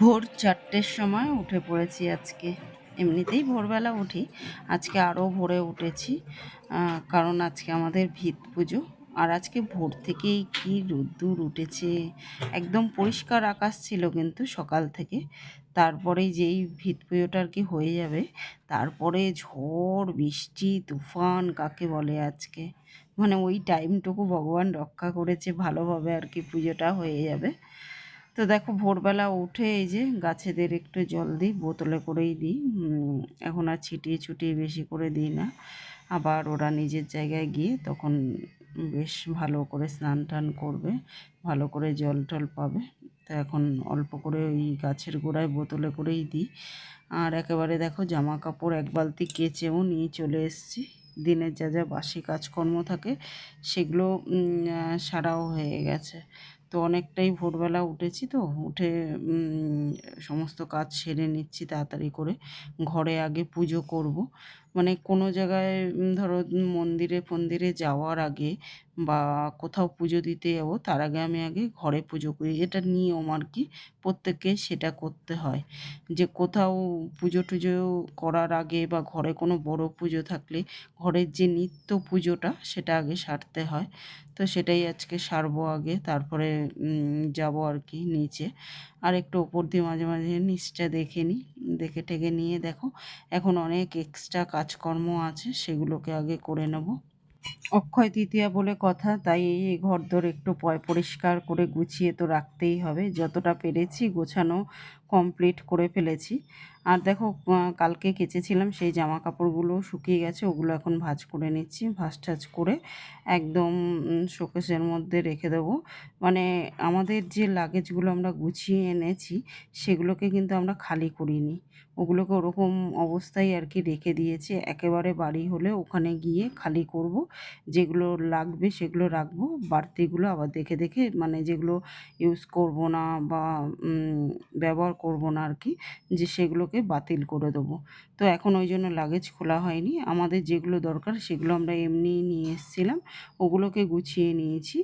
ভোর চারটের সময় উঠে পড়েছি আজকে। এমনিতেই ভোরবেলা উঠি। আজকে আরও ভোরে উঠেছি কারণ আজকে আমাদের ভিত পুজো। আর আজকে ভোর থেকেই কি রোদ্দুর উঠেছে। একদম পরিষ্কার আকাশ ছিল কিন্তু সকাল থেকে। তারপরেই যেই ভিত পুজোটা আর কি হয়ে যাবে, তারপরে ঝড়, বৃষ্টি, তুফান, কাকে বলে আজকে? মানে ওই টাইমটুকু ভগবান রক্ষা করেছে, ভালোভাবে আর কি পুজোটা হয়ে যাবে। তো দেখো ভোরবেলা উঠে এই যে গাছেদের একটু জল দিই, বোতলে করেই দিই। এখন আর ছিটিয়ে ছুটিয়ে বেশি করে দিই না। আবার ওরা নিজের জায়গায় গিয়ে তখন বেশ ভালো করে স্নান টান করবে, ভালো করে জল টল পাবে। তো এখন অল্প করে ওই গাছের গোড়ায় বোতলে করেই দিই। আর একেবারে দেখো জামা কাপড় এক বালতি কেচেও নিয়ে চলে এসেছি। দিনের যা যা বাসি কাজকর্ম থাকে, সেগুলো সারাও হয়ে গেছে। তো অনেকটাই ভোরবেলা উঠেছি তো, উঠে সমস্ত কাজ সেরে নিচ্ছি তাড়াতাড়ি করে। ঘরে আগে পুজো করব। মানে কোনো জায়গায় ধরো, মন্দিরে ফন্দিরে যাওয়ার আগে বা কোথাও পুজো দিতে যাব, তার আগে আমি আগে ঘরে পুজো করি। এটা নিয়ম আর কি, প্রত্যেককে সেটা করতে হয়। যে কোথাও পুজো টুজো করার আগে বা ঘরে কোনো বড় পুজো থাকলে, ঘরের যে নিত্য পুজোটা, সেটা আগে সারতে হয়। তো সেটাই আজকে সারবো আগে, তারপরে যাব আর কি নিচে। আর একটু ওপর দিয়ে মাঝে মাঝে নিচটা দেখে নিই। দেখে টেকে নিয়ে দেখো, এখন অনেক এক্সট্রা কাজকর্ম আছে, সেগুলোকে আগে করে নেব। অক্ষয় তৃতীয়া বলে কথা, তাই এই ঘর দোর একটু পয় পরিষ্কার করে গুছিয়ে তো রাখতেই হবে। যতটা পেরেছি গোছানো কমপ্লিট করে ফেলেছি। আর দেখো কালকে কেচেছিলাম সেই জামা কাপড়গুলো শুকিয়ে গেছে, ওগুলো এখন ভাঁজ করে নিচ্ছি, ভাঁজ টাজ করে একদম শোকেসের মধ্যে রেখে দেবো। মানে আমাদের যে লাগেজগুলো আমরা গুছিয়ে এনেছি, সেগুলোকে কিন্তু আমরা খালি করিনি। ওগুলোকে ওরকম অবস্থায় আর কি রেখে দিয়েছি, একেবারে বাড়ি হলে ওখানে গিয়ে খালি করব। যেগুলো লাগবে সেগুলো রাখব, বাড়তিগুলো আবার দেখে দেখে মানে যেগুলো ইউজ করব না বা ব্যবহার করব না আর কি, যে সেগুলোকে বাতিল করে দেবো। তো এখন ওই জন্য লাগেজ খোলা হয়নি। আমাদের যেগুলো দরকার সেগুলো আমরা এমনিই নিয়ে এসেছিলাম, ওগুলোকে গুছিয়ে নিয়েছি।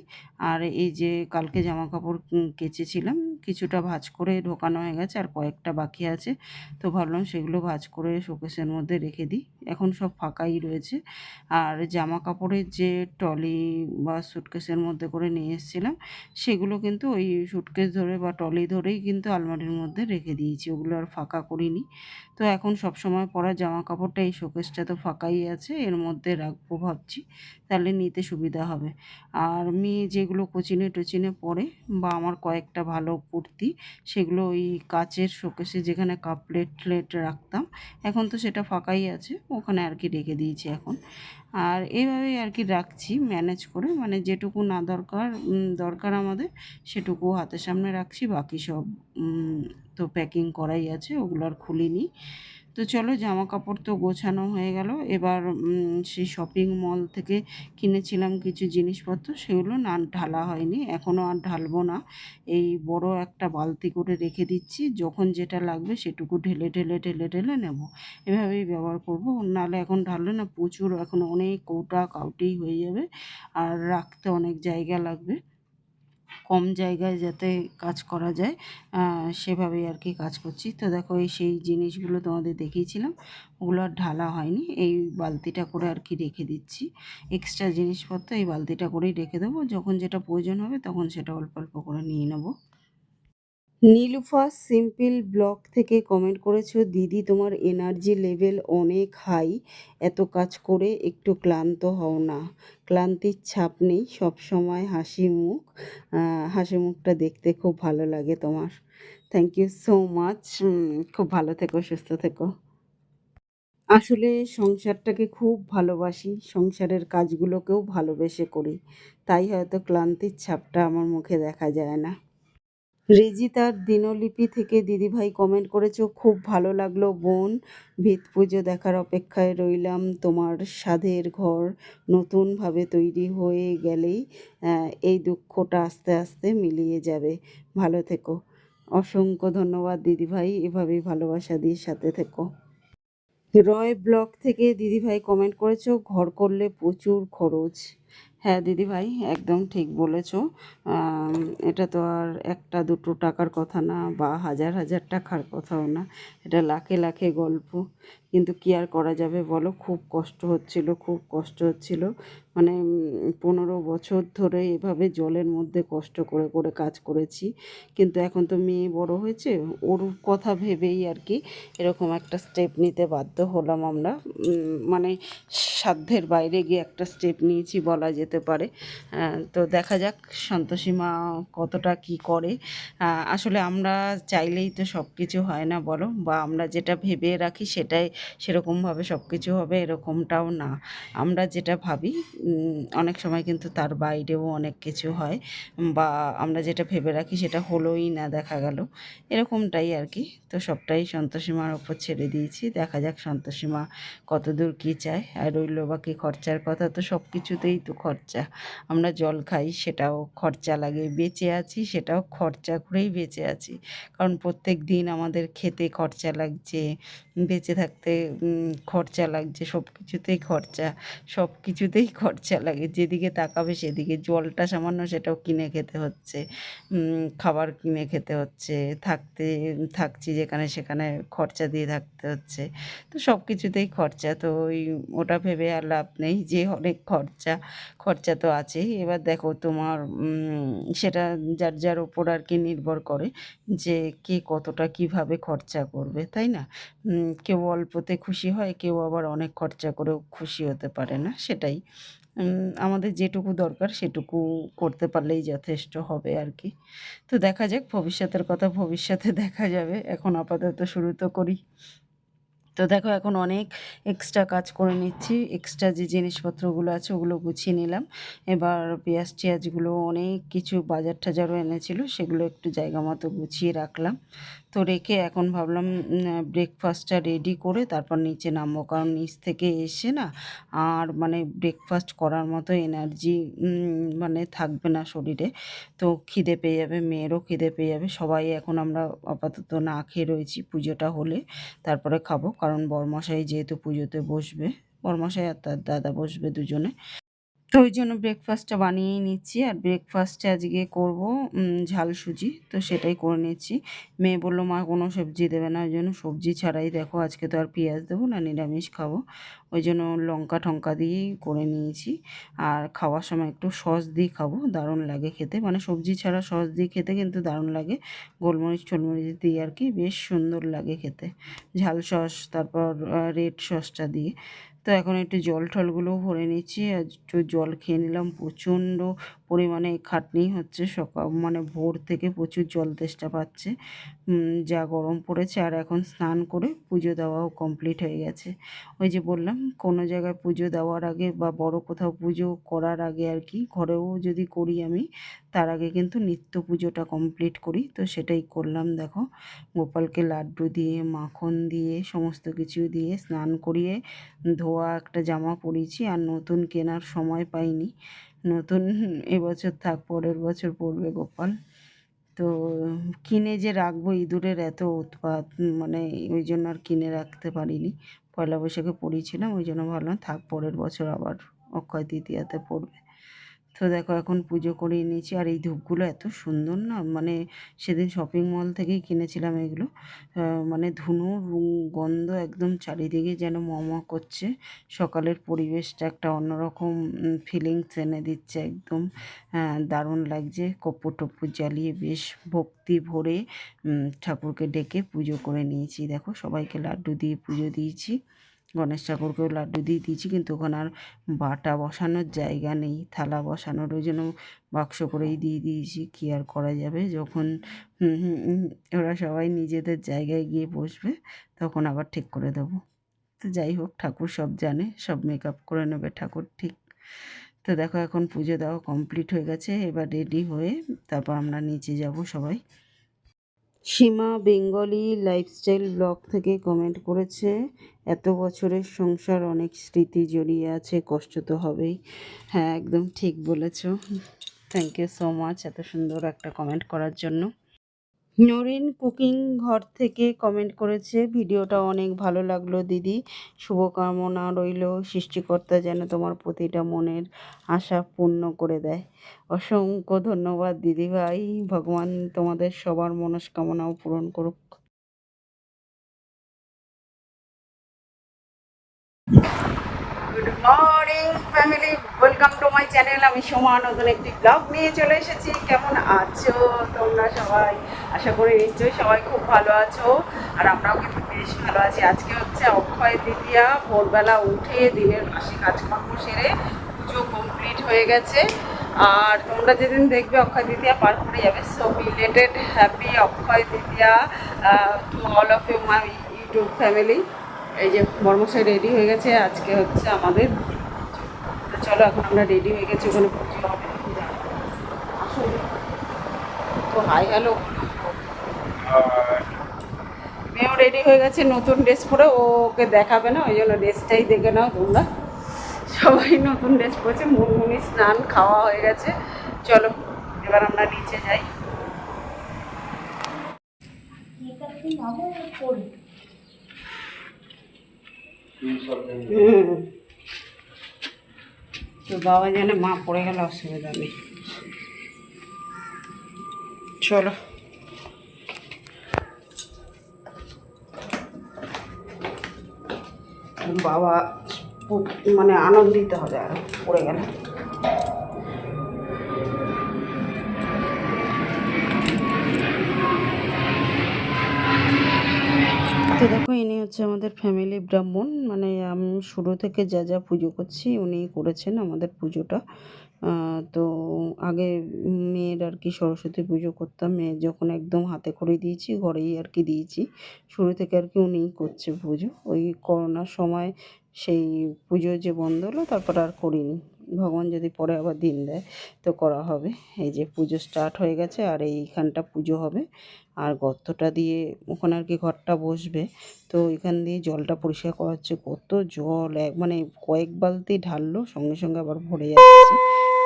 আর এই যে কালকে জামা কাপড় কেচেছিলাম, কিছুটা ভাজ করে ঢোকানো হয়ে গেছে আর কয়েকটা বাকি আছে। তো ভাবলাম সেগুলো ভাজ করে শোকেসের মধ্যে রেখে দিই। এখন সব ফাঁকাই রয়েছে। আর জামা কাপড়ের যে টলি বা সুটকেসের মধ্যে করে নিয়ে এসেছিলাম, সেগুলো কিন্তু ওই সুটকেস ধরে বা টলি ধরেই কিন্তু আলমারির মধ্যে রেখে দিয়েছি, ওগুলো আর ফাঁকা করিনি। তো এখন সব সময় পরা জামা কাপড়টা এই শোকেসটা তো ফাঁকাই আছে, এর মধ্যে রাখব ভাবছি, তাহলে নিতে সুবিধা হবে। আর মেয়ে যেগুলো কোচিনে টোচিনে পরে বা আমার কয়েকটা ভালো কুর্তি, সেগুলো ওই কাচের শোকেসে যেখানে কাপ প্লেট প্লেট রাখতাম, এখন তো সেটা ফাঁকাই আছে, ওখানে আর কি রেখে দিয়েছি এখন। আর এইভাবেই আর কি রাখছি, ম্যানেজ করে মানে যেটুকু না দরকার দরকার আমাদের, সেটুকু হাতের সামনে রাখছি, বাকি সব তো প্যাকিং করাই আছে, ওগুলো আর খুলিনি। তো চলো জামা কাপড় তো গোছানো হয়ে গেল। এবার সেই শপিং মল থেকে কিনেছিলাম কিছু জিনিসপত্র, সেগুলো না ঢালা হয়নি এখনও আর ঢালবো না। এই বড় একটা বালতি করে রেখে দিচ্ছি, যখন যেটা লাগবে সেটুকু ঢেলে ঢেলে ঢেলে ঢেলে নেব। এভাবেই ব্যবহার করব, নাহলে এখন ঢাললে না প্রচুর, এখন অনেক কৌটা কাউটি হয়ে যাবে, আর রাখতে অনেক জায়গা লাগবে। কম জায়গায় যাতে কাজ করা যায় সেভাবে আর কি কাজ করছি। তো দেখো, এই সেই জিনিসগুলো তোমাদের দেখিয়েছিলাম, ওগুলো আর ঢালা হয়নি। এই বালতিটা করে আর কি রেখে দিচ্ছি। এক্সট্রা জিনিসপত্র এই বালতিটা করেই রেখে দেবো। যখন যেটা প্রয়োজন হবে, তখন সেটা অল্প অল্প করে নিয়ে নেব। নীলুফা, সিম্পল ব্লগ থেকে কমেন্ট করেছ, দিদি, তোমার এনার্জি লেভেল অনেক হাই এত কাজ করে একটু ক্লান্ত হও না। ক্লান্তির ছাপ নেই, সব সময় হাসি মুখ হাসি মুখটা দেখতে খুব ভালো লাগে তোমার। থ্যাংক ইউ সো মাচ খুব ভালো থেকো, সুস্থ থেকো। আসলে সংসারটাকে খুব ভালোবাসি, সংসারের কাজগুলোকেও ভালোবেসে করি। তাই হয়তো ক্লান্তির ছাপটা আমার মুখে দেখা যায় না। রেজিতার দিনলিপি থেকে দিদিভাই কমেন্ট করেছ, খুব ভালো লাগল বোন ভিত পুজো দেখার অপেক্ষায় রইলাম তোমার সাধের ঘর, নতুনভাবে তৈরি হয়ে গেলেই এই দুঃখটা আস্তে আস্তে মিলিয়ে যাবে। ভালো থেকো। অসংখ্য ধন্যবাদ দিদিভাই, এভাবেই ভালোবাসা দিয়ে সাথে থেকো। রয় ব্লগ থেকে দিদিভাই কমেন্ট করেছ, ঘর করলে প্রচুর খরচ। হ্যাঁ দিদি ভাই একদম ঠিক বলেছ। এটা তো আর একটা দুটো টাকার কথা না, বা হাজার হাজার টাকার কথাও না। এটা লাখে লাখে গল্প। কিন্তু কি আর করা যাবে বলো? খুব কষ্ট হচ্ছিল, খুব কষ্ট হচ্ছিল। মানে পনেরো বছর ধরে এভাবে জলের মধ্যে কষ্ট করে করে কাজ করেছি। কিন্তু এখন তো মেয়ে বড় হয়েছে, ওর কথা ভেবেই আর কি এরকম একটা স্টেপ নিতে বাধ্য হলাম আমরা। মানে সাধ্যের বাইরে গিয়ে একটা স্টেপ নিয়েছি বলা যেতে পারে। তো দেখা যাক সন্তোষীমা কতটা কি করে। আসলে আমরা চাইলেই তো সব কিছু হয় না বলো, বা আমরা যেটা ভেবে রাখি সেটাই সেরকমভাবে সব কিছু হবে, এরকমটাও না। আমরা যেটা ভাবি অনেক সময় কিন্তু তার বাইরেও অনেক কিছু হয়, বা আমরা যেটা ভেবে রাখি সেটা হলোই না, দেখা গেল। এরকমটাই আর কি। তো সবটাই সন্তোষীমার ওপর ছেড়ে দিয়েছি। দেখা যাক সন্তোষীমা কতদূর কী চায়। আর রইল বাকি খরচার কথা তো সব কিছুতেই তো খরচা। আমরা জল খাই, সেটাও খরচা লাগে। বেঁচে আছি, সেটাও খরচা করেই বেঁচে আছি। কারণ প্রত্যেক দিন আমাদের খেতে খরচা লাগছে। বেঁচে থাকতে উম, খরচা লাগছে সব কিছুতেই খরচা সব কিছুতেই খরচা লাগে। যেদিকে তাকাবে সেদিকে জলটা সামান্য সেটাও কিনে খেতে হচ্ছে খাবার কিনে খেতে হচ্ছে থাকতে থাকছি যেখানে সেখানে খরচা দিয়ে থাকতে হচ্ছে। তো সব কিছুতেই খরচা তো ওই ওটা ভেবে আর লাভ নেই যে অনেক খরচা খরচা তো আছেই। এবার দেখো তোমার সেটা যার যার ওপর আর কি নির্ভর করে যে কে কতটা কীভাবে খরচা করবে তাই না? কেউ কেউ অল্পতে খুশি হয়, কেউ আবার অনেক খরচা করেও খুশি হতে পারে না, সেটাই। আমাদের যেটুকু দরকার সেটুকু করতে পারলেই যথেষ্ট হবে আর কি। তো দেখা যাক, ভবিষ্যতের কথা ভবিষ্যতে দেখা যাবে। এখন আপাতত শুরু তো করি। তো দেখো, এখন অনেক এক্সট্রা কাজ করে নিচ্ছি। এক্সট্রা যে জিনিসপত্রগুলো আছে, ওগুলো গুছিয়ে নিলাম। এবার পেঁয়াজ টিয়াজগুলো অনেক কিছু বাজার টাজারও এনেছিল, সেগুলো একটু জায়গা মতো গুছিয়ে রাখলাম। তো রেখে এখন ভাবলাম ব্রেকফাস্টটা রেডি করে তারপর নিচে নামবো। কারণ নিচ থেকে এসে না আর মানে ব্রেকফাস্ট করার মতো এনার্জি মানে থাকবে না শরীরে। তো খিদে পেয়ে যাবে, মেয়েরও খিদে পেয়ে যাবে। সবাই এখন আমরা আপাতত না খেয়ে রয়েছি পুজোটা হলে। তারপরে খাব। কারণ বরমশাই যেহেতু পুজোতে বসবে, বরমশাই আর তার দাদা বসবে দুজনে। তো ওই জন্য ব্রেকফাস্টটা বানিয়েই নিচ্ছি আর ব্রেকফাস্টে আজকে করব ঝাল সুজি। তো সেটাই করে নিচ্ছি। মেয়ে বলল, মা, কোনো সবজি দেবে না। ওই জন্য সবজি ছাড়াই দেখো, আজকে তো আর পেঁয়াজ দেবো না, নিরামিষ খাব। ওই জন্য লঙ্কা টঙ্কা দিয়েই করে নিয়েছি। আর খাওয়ার সময় একটু সস দিয়ে খাব, দারুণ লাগে খেতে। মানে সবজি ছাড়া সস দিয়ে খেতে কিন্তু দারুণ লাগে। গোলমরিচ টোলমরিচ দিয়ে আর কি বেশ সুন্দর লাগে খেতে। ঝাল সস, তারপর রেড সসটা দিয়ে। তো এখন একটু জল টলগুলোও ভরে নিচ্ছি। আর একটু জল খেয়ে নিলাম প্রচণ্ড পরিমাণে খাটনি হচ্ছে সকাল মানে ভোর থেকে প্রচুর জল তেষ্টা পাচ্ছে। যা গরম পড়েছে আর এখন স্নান করে পুজো দেওয়াও কমপ্লিট হয়ে গেছে। ওই যে বললাম, কোনো জায়গায় পুজো দেওয়ার আগে বা বড় কোথাও পুজো করার আগে আর কি, ঘরেও যদি করি আমি, তার আগে কিন্তু নিত্য পুজোটা কমপ্লিট করি। তো সেটাই করলাম, দেখো। গোপালকে লাড্ডু দিয়ে, মাখন দিয়ে, সমস্ত কিছু দিয়ে স্নান করিয়ে ধোয়া একটা জামা পরেছি, আর নতুন কেনার সময় পাইনি। নতুন এবছর থাক, পরের বছর পড়বে গোপাল। তো কিনে যে রাখব ইঁদুরের এত উৎপাত মানে ওই জন্য আর কিনে রাখতে পারিনি। পয়লা বৈশাখে পড়িয়েছিলাম ওই জন্য ভাবলাম থাক, পরের বছর আবার অক্ষয় তৃতীয়াতে পড়বে। তো দেখো এখন পুজো করিয়ে নিয়েছি। আর এই ধূপগুলো এত সুন্দর না মানে সেদিন শপিং মল থেকেই কিনেছিলাম এগুলো। মানে ধুনোর গন্ধ একদম চারিদিকে যেন মম করছে। সকালের পরিবেশটা একটা অন্যরকম ফিলিংস এনে দিচ্ছে একদম। আহ, দারুণ লাগছে। কপ্পর টপ্পর জ্বালিয়ে বেশ ভক্তি ভরে ঠাকুরকে ডেকে পুজো করে নিয়েছি। দেখো সবাইকে লাড্ডু দিয়ে পুজো দিয়েছি। গণেশ ঠাকুরকেও লাড্ডু দিয়ে দিয়েছি, কিন্তু ওখানে আর বাটা বসানোর জায়গা নেই, থালা বসানোর, ওই জন্য বাক্স করেই দিয়ে দিয়েছি, কী আর করা যাবে? যখন ওরা সবাই নিজেদের জায়গায় গিয়ে বসবে, তখন আবার ঠিক করে দেবো। তো যাই হোক, ঠাকুর সব জানে, সব মেকআপ করে নেবে ঠাকুর ঠিক। তো দেখো এখন পুজো দেওয়া কমপ্লিট হয়ে গেছে, এবার রেডি হয়ে তারপর আমরা নিচে যাব সবাই। সীমা বেঙ্গলি লাইফস্টাইল ব্লগ থেকে কমেন্ট করেছে, এত বছরের সংসার, অনেক স্মৃতি জড়িয়ে আছে, কষ্ট তো হবেই। হ্যাঁ একদম ঠিক বলেছ। থ্যাংক ইউ সো মাচ এত সুন্দর একটা কমেন্ট করার জন্য। নরিন কুকিং ঘর থেকে কমেন্ট করেছে, ভিডিওটা অনেক ভালো লাগল দিদি। শুভকামনা রইল সৃষ্টিকর্তা যেন তোমার প্রতিটা মনের আশা পূর্ণ করে দেয়। অসংখ্য ধন্যবাদ দিদি ভাই। ভগবান তোমাদের সবার মনস্কামনাও পূরণ করুক। Good morning family welcome to my channel আমি সোমা, নতুন একটি ব্লগ নিয়ে চলে এসেছি। কেমন আছো তোমরা সবাই? আশা করি নিশ্চয়ই সবাই খুব ভালো আছো, আর আমরাও কিন্তু বেশ ভালো আছি। আজকে হচ্ছে অক্ষয় তৃতীয়া, ভোরবেলা উঠে দিনের মাসে কাজকর্ম সেরে পুজো কমপ্লিট হয়ে গেছে। আর তোমরা যেদিন দেখবে অক্ষয় তৃতীয়া পার করে যাবে। So related happy Akshaya Tritiya to all of you my YouTube family এই যে বর্মশাই রেডি হয়ে গেছে। আজকে হচ্ছে আমাদের চলো, এখন আমরা রেডি হয়ে গেছি, ওখানে পুজো হবে তো হাই হ্যালো মেয়েও রেডি হয়ে গেছে, নতুন ড্রেস পরে ওকে দেখাবে না, ওই জন্য ড্রেসটাই দেখে নাও তোমরা। সবাই নতুন ড্রেস পরেছে, মুনমুনি স্নান খাওয়া হয়ে গেছে। চলো, এবার আমরা নিচে যাই। হুম। তো বাবা জানে, মা পড়ে গেলে অসুবিধা নেই। চলো। বাবা মানে আনন্দিত হবে আর, পড়ে গেলে। ইনি হচ্ছে আমাদের ফ্যামিলি ব্রাহ্মণ। মানে আমি শুরু থেকে যা যা পুজো করছি উনি করেছেন আমাদের পুজোটা। তো আগে মেয়ের আর কি সরস্বতী পুজো করতাম। মেয়ের যখন একদম হাতে করে দিয়েছি, ঘরেই আর কি দিয়েছি। শুরু থেকে আর কি উনিই করছে পুজো। ওই করোনার সময় সেই পুজো যে বন্ধ হলো, তারপর আর করিনি। ভগবান যদি পরে আবার দিন দেয়, তো করা হবে। এই যে পুজো স্টার্ট হয়ে গেছে আর এইখানটা পুজো হবে। আর গর্তটা দিয়ে ওখানে আর কি ঘরটা বসবে। তো এখান দিয়ে জলটা পরিষ্কার করা হচ্ছে। কত জল! এক মানে কয়েক বালতি ঢাললো, সঙ্গে সঙ্গে আবার ভরে যাচ্ছে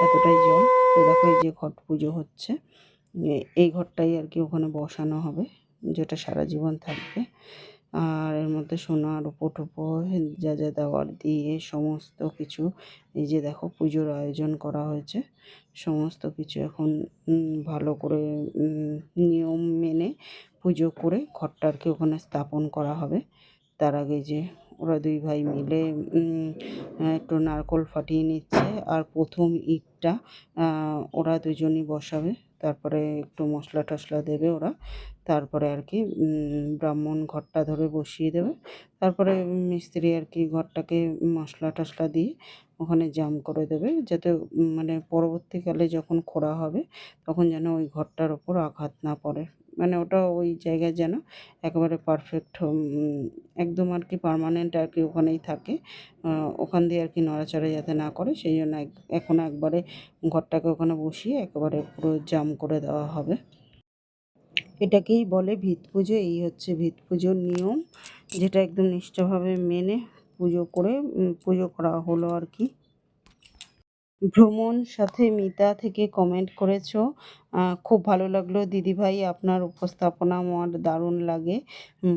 এতটাই জল। তো দেখো এই যে ঘট পুজো হচ্ছে। এই ঘরটাই আর কি ওখানে বসানো হবে, যেটা সারা জীবন থাকবে। আর এর মধ্যে সোনার উপর টুপো, যা যা দেওয়ার দিয়ে সমস্ত কিছু, এই যে দেখো পুজোর আয়োজন করা হয়েছে, সমস্ত কিছু এখন ভালো করে নিয়ম মেনে পুজো করে ঘরটা আর কি ওখানে স্থাপন করা হবে। তার আগে যে ওরা দুই ভাই মিলে একটু নারকোল ফাটিয়ে নিচ্ছে আর প্রথম ইটটা ওরা দুজনই বসাবে। তারপরে একটু মশলা টশলা দেবে ওরা। তারপরে আর কি ব্রাহ্মণ ঘরটা ধরে বসিয়ে দেবে। তারপরে মিস্ত্রি আর কি ঘরটাকে মশলা টশলা দিয়ে ওখানে জাম করে দেবে। যাতে মানে পরবর্তীকালে যখন খোঁড়া হবে, তখন যেন ওই ঘরটার ওপর আঘাত না পড়ে। মানে ওটা ওই জায়গায় যেন একেবারে পারফেক্ট একদম আর কি পার্মানেন্ট আর কি ওখানেই থাকে। ওখান দিয়ে আর কি নড়াচড়া যাতে না করে, সেই জন্য এখন একবারে ঘরটাকে ওখানে বসিয়ে একেবারে পুরো জাম করে দেওয়া হবে। এটাকেই বলে ভিত পুজো। এই হচ্ছে ভিত পুজোর নিয়ম, যেটা একদম নিষ্ঠাভাবে মেনে পুজো করে পুজো করা হলো আর কি। ভ্রমণ সাথে মিতা থেকে কমেন্ট করেছ খুব ভালো লাগল। দিদিভাই, আপনার উপস্থাপনা আমার দারুণ লাগে।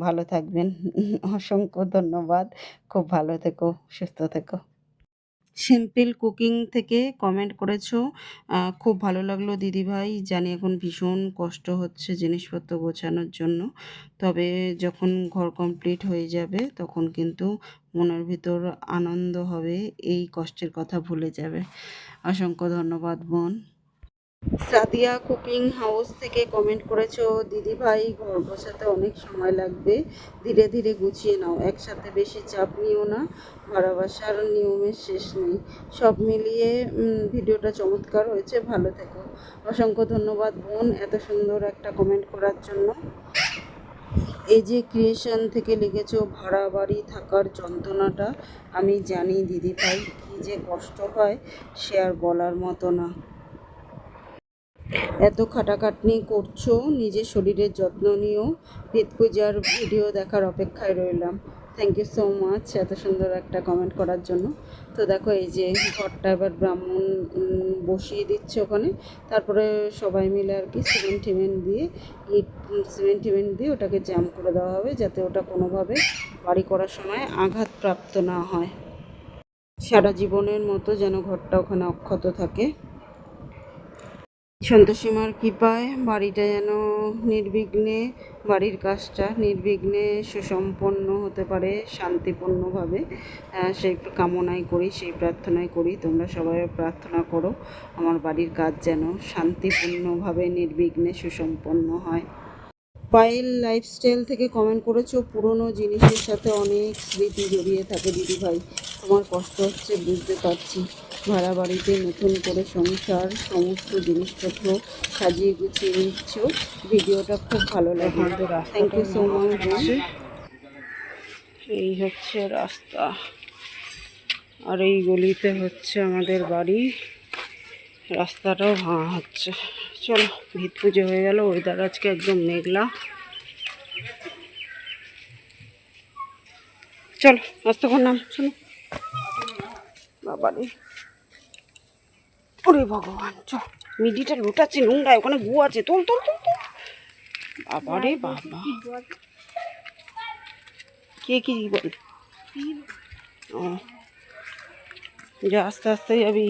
ভালো থাকবেন। অসংখ্য ধন্যবাদ। খুব ভালো থেকো, সুস্থ থেকো। সিম্পল কুকিং থেকে কমেন্ট করেছ। খুব ভালো লাগল দিদিভাই। জানি এখন ভীষণ কষ্ট হচ্ছে জিনিসপত্র গোছানোর জন্য। তবে যখন ঘর কমপ্লিট হয়ে যাবে, তখন কিন্তু মনের ভিতর আনন্দ হবে, এই কষ্টের কথা ভুলে যাবে। অসংখ্য ধন্যবাদ, বোন। সাদিয়া কুকিং হাউস থেকে কমেন্ট করেছ, দিদি ভাই, ঘর গোছাতে অনেক সময় লাগবে। ধীরে ধীরে গুছিয়ে নাও। একসাথে বেশি চাপ নিও না। ভাড়া বাসার নিয়মের শেষ নেই। সব মিলিয়ে ভিডিওটা চমৎকার হয়েছে। ভালো থেকো। অসংখ্য ধন্যবাদ বোন, এত সুন্দর একটা কমেন্ট করার জন্য। এই যে ক্রিয়েশন থেকে লিখেছ, ভাড়া বাড়ি থাকার যন্ত্রণাটা আমি জানি, দিদি ভাই, কী যে কষ্ট হয় সে আর বলার মতো না। এত খাটাখাটনি করছ, নিজের শরীরের যত্ন নিও। ভেদ পূজার ভিডিও দেখার অপেক্ষায় রইলাম। থ্যাংক ইউ সো মাচ এত সুন্দর একটা কমেন্ট করার জন্য। তো দেখো, এই যে ঘরটা এবার ব্রাহ্মণ বসিয়ে দিচ্ছে ওখানে। তারপরে সবাই মিলে আর কি সিমেন্ট টিমেন্ট দিয়ে ইট সিমেন্ট টিমেন্ট দিয়ে ওটাকে জ্যাম করে দেওয়া হবে, যাতে ওটা কোনোভাবে বাড়ি করার সময় আঘাতপ্রাপ্ত না হয়। সারা জীবনের মতো যেন ঘরটা ওখানে অক্ষত থাকে। সন্তোষীমার কৃপায় বাড়িটা যেন নির্বিঘ্নে, বাড়ির কাজটা নির্বিঘ্নে সুসম্পন্ন হতে পারে, শান্তিপূর্ণভাবে। সেই কামনাই করি, সেই প্রার্থনাই করি। তোমরা সবাই প্রার্থনা করো, আমার বাড়ির কাজ যেন শান্তিপূর্ণভাবে, নির্বিঘ্নে সুসম্পন্ন হয়। পায়েল লাইফস্টাইল থেকে কমেন্ট করেছ। পুরনো জিনিসের সাথে অনেক স্মৃতি জড়িয়ে থাকে দিদি ভাই তোমার কষ্ট হচ্ছে, বুঝতে পারছি। ভাড়া বাড়িতে নতুন করে সংসার, সমস্ত জিনিসপত্র সাজিয়ে গুছিয়ে নিচ্ছ। ভিডিওটা খুব ভালো লাগে। থ্যাংক ইউ সো মাচ এই হচ্ছে রাস্তা। আর এই গলিতে হচ্ছে আমাদের বাড়ি। রাস্তাটাও ভাঙা হচ্ছে। চলো, ভিত পুজো হয়ে গেল ওয়েদার আজকে একদম মেঘলা। চলো আস্তে করে নাম শোনো বাবারে। ওরে ভগবান চ মিডিটা লুটাচ্ছে নোংরা ওখানে গু আছে। তোল তোল তোল তোল। বাবারে বাবা। কে কি বল? ও। যা, আস্তে আস্তে যাবি।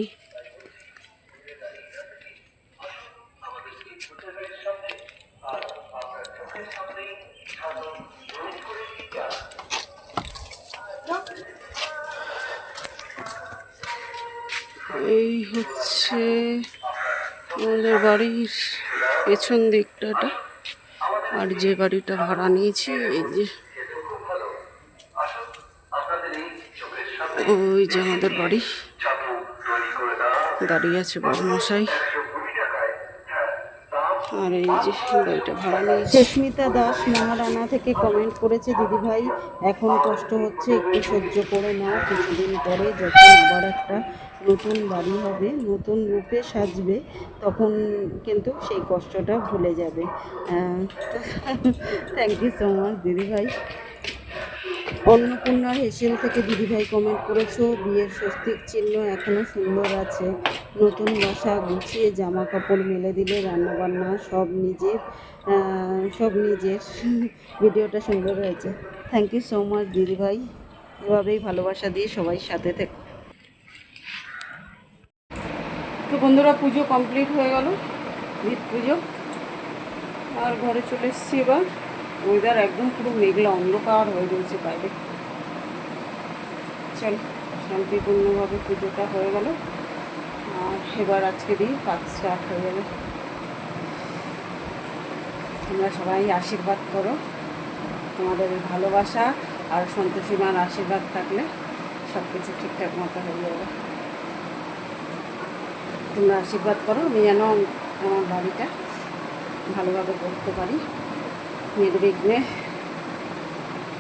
হচ্ছে আমাদের বাড়ির পেছন দিকটাটা। আর যে বাড়িটা ভাড়া নিয়েছি, এই যে ওই যে আমাদের বাড়ি। দাঁড়িয়ে আছে বড়মশাই। আর এই যে বাড়িটা ভাড়া নিয়েছি। সুস্মিতা দাস মহারানা থেকে কমেন্ট করেছে দিদিভাই এখন কষ্ট হচ্ছে, একটু সহ্য করে নাও, কিছুদিন পরে যখন আবার একটা নতুন বাড়ি হবে, নতুন রূপে সাজবে, তখন কিন্তু সেই কষ্টটা ভুলে যাবে। থ্যাংক ইউ সো মাচ দিদিভাই। অন্নপূর্ণার হেসেল থেকে দিদিভাই কমেন্ট করেছ, বিয়ের স্বস্তিক চিহ্ন এখনও সুন্দর আছে। নতুন বাসা গুছিয়ে জামা কাপড় মেলে দিলে, রান্নাবান্না সব নিজের সব নিজের। ভিডিওটা সুন্দর হয়েছে। থ্যাংক ইউ সো মাচ দিদিভাই। এভাবেই ভালোবাসা দিয়ে সবাই সাথে থেকে। তো বন্ধুরা পুজো কমপ্লিট হয়ে গেল। ঈদ পুজো। আর ঘরে চলে এসেছি এবার। ওয়েদার একদম পুরো মেঘলা, অন্ধকার হয়ে রয়েছে বাইরে। চল, শান্তিপূর্ণভাবে পুজোটা হয়ে গেল। আর এবার আজকে দিয়ে কাজ স্টার্ট হয়ে যাবে। তোমরা সবাই আশীর্বাদ করো। তোমাদের ভালোবাসা আর সন্তোষীমার আশীর্বাদ থাকলে সব কিছু ঠিকঠাক মতো হয়ে যাবে। তোমরা আশীর্বাদ করো, আমি যেন আমার বাড়িটা ভালোভাবে করতে পারি। নির্বিঘ্নে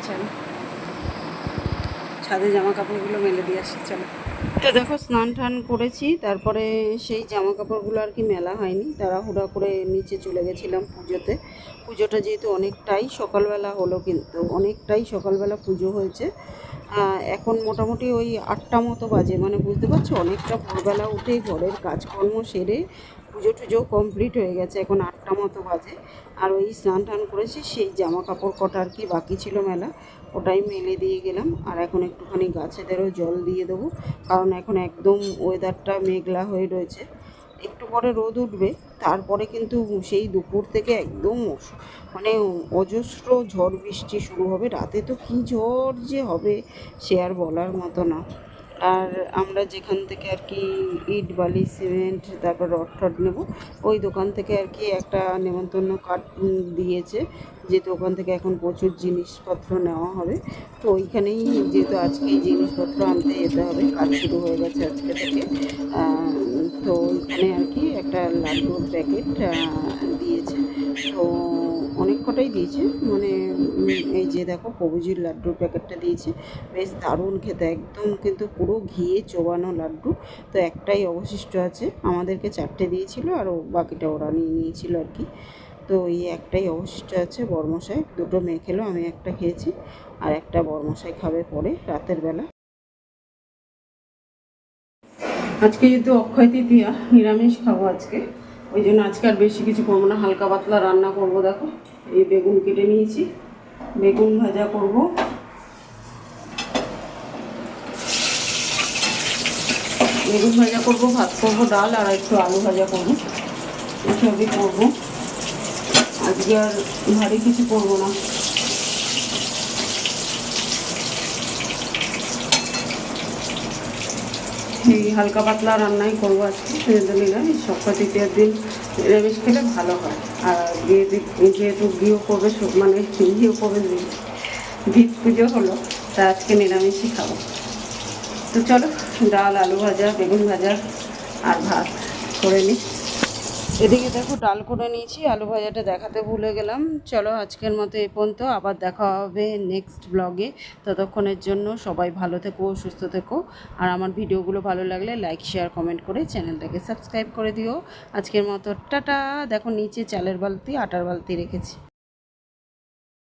চলো। ছাদে জামা কাপড়গুলো মেলে দিয়ে আসি, চলো। দেখো, স্নান টান করেছি, তারপরে সেই জামা কাপড়গুলো আর কি মেলা হয়নি, তাড়াহুড়া করে নিচে চলে গেছিলাম পুজোতে। পুজোটা যেহেতু অনেকটাই সকালবেলা হলো কিন্তু, অনেকটাই সকালবেলা পুজো হয়েছে। এখন মোটামুটি ওই আটটা মতো বাজে মানে বুঝতে পারছ? অনেকটা ভোরবেলা উঠে ঘরের কাজকর্ম সেরে পুজো টুজো কমপ্লিট হয়ে গেছে, এখন আটটা মতো বাজে। আর ওই স্নান টান করেছি, সেই জামা কাপড় কটা আর কি বাকি ছিল মেলা। ওটাই মেলে দিয়ে গেলাম। আর এখন একটুখানি গাছেদেরও জল দিয়ে দেবো। কারণ এখন একদম ওয়েদারটা মেঘলা হয়ে রয়েছে। একটু পরে রোদ উঠবে, তারপরে কিন্তু সেই দুপুর থেকে একদম মানে অজস্র ঝড় বৃষ্টি শুরু হবে। রাতে তো কী ঝড় যে হবে, সে আর বলার মতো না। আর আমরা যেখান থেকে আর কি ইট, বালি, সিমেন্ট, তারপর রড টড নেব, ওই দোকান থেকে আর কি একটা নেমন্তন্ন কার্ড দিয়েছে, যেহেতু ওখান থেকে এখন প্রচুর জিনিসপত্র নেওয়া হবে। তো ওইখানেই যেহেতু আজকে জিনিসপত্র আনতে যেতে হবে, কাজ শুরু হয়ে গেছে আজকে থেকে। তো ওইখানে আর কি একটা লাড্ডুর প্যাকেট দিয়েছে। তো অনেক কটাই দিয়েছে মানে এই যে দেখো প্রভুজির লাড্ডুর প্যাকেটটা দিয়েছে। বেশ দারুণ খেতে, একদম কিন্তু পুরো ঘিয়ে চোবানো লাড্ডু, তো একটাই অবশিষ্ট আছে। আমাদেরকে চারটে দিয়েছিল আর বাকিটা ওরা নিয়ে নিয়েছিল আর কি। তো এই একটাই অবশিষ্ট আছে বরমশাই। দুটো মেয়ে খেলো আমি একটা খেয়েছি আর একটা বরমশাই খাবে পরে, রাতের বেলা। আজকে যেহেতু অক্ষয় তৃতীয়া, নিরামিষ খাব আজকে। ওই জন্য আজকে আর বেশি কিছু করব না। হালকা পাতলা রান্না করব, দেখো। এই বেগুন কেটে নিয়েছি। বেগুন ভাজা করব। বেগুন ভাজা করব, ভাত করব, ডাল আর একটু আলু ভাজা করব। এসবই করব। আজকে আর ভারী কিছু করব না। এই হালকা পাতলা রান্নাই করব আজকে। সেজন্য নিরামিষ সপ্তাহ তৃতীয়ার দিন নিরামিষ খেলে ভালো হয়। আর যেহেতু গৃহ করবে সব- মানে গৃহ করবে ভিত পুজো হলো, তা আজকে নিরামিষই খাব। তো চলো, ডাল, আলু ভাজা, বেগুন ভাজা আর ভাত করে নিই এদিকে দেখো, ডাল করে নিয়েছি, আলু ভাজাটা দেখাতে ভুলে গেলাম। চলো, আজকের মতো এ পর্যন্ত, আবার দেখা হবে নেক্সট ব্লগে ততক্ষণের জন্য সবাই ভালো থেকো, সুস্থ থেকো। আর আমার ভিডিওগুলো ভালো লাগলে লাইক শেয়ার কমেন্ট করে চ্যানেলটাকে সাবস্ক্রাইব করে দিও। আজকের মতো, টাটা। দেখো, নিচে চালের বালতি, আটার বালতি রেখেছি।